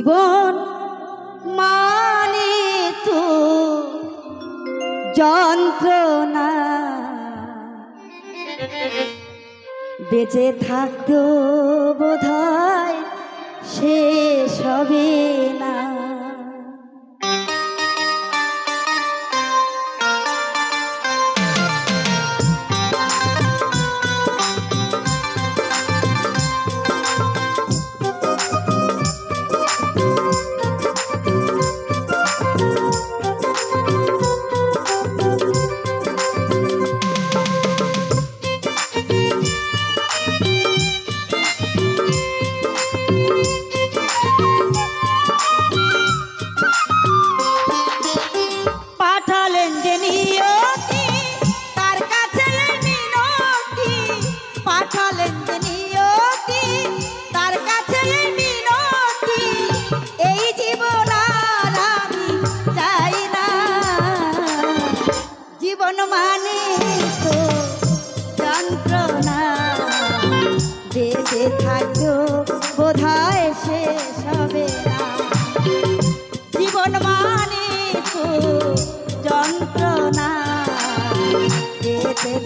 জীবন মানে তো যন্ত্রণা। বেঁচে থাকতো বোধ হয় সে হবে না।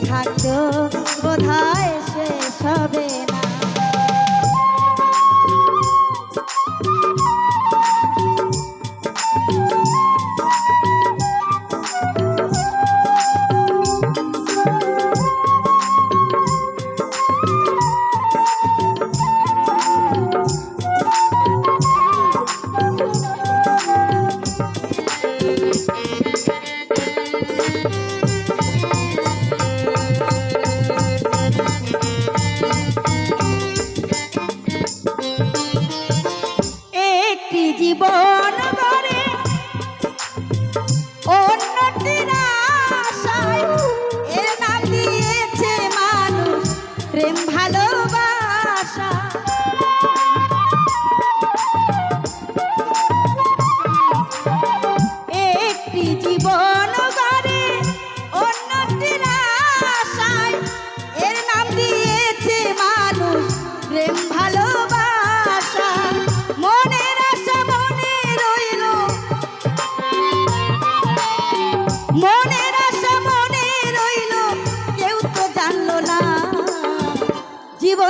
থাকতো বোধহয় সে একটি জীবন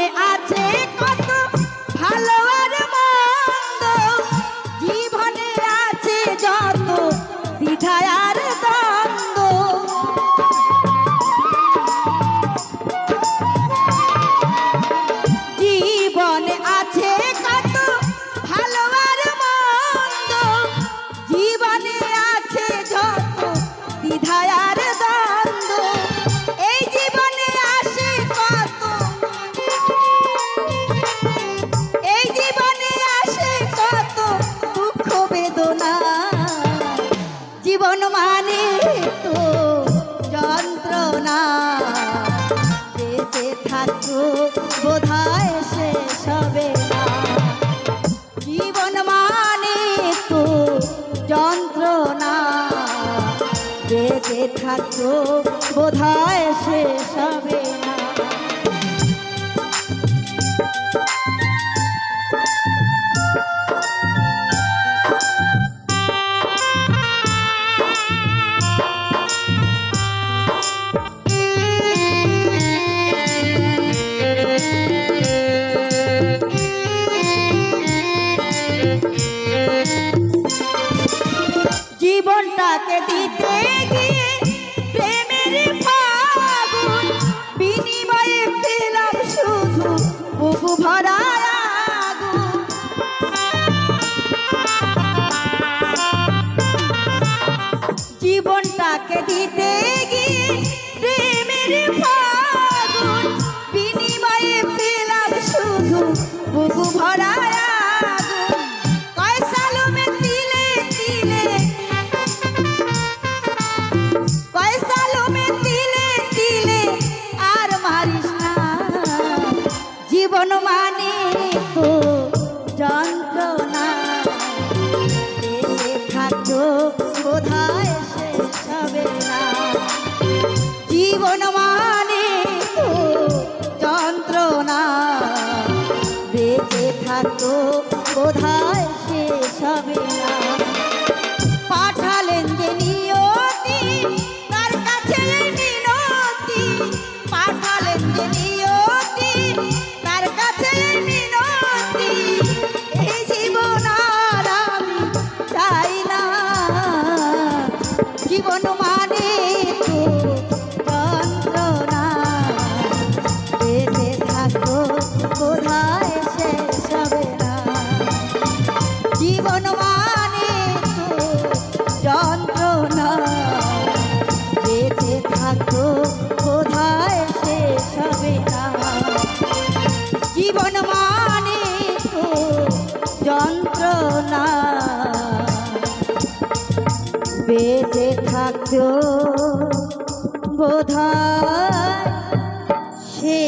করলে আর জীবনটাকে দিতে গিয়ে প্রেমের ফাগুন রে বেঁচে থাকতো বোধ সে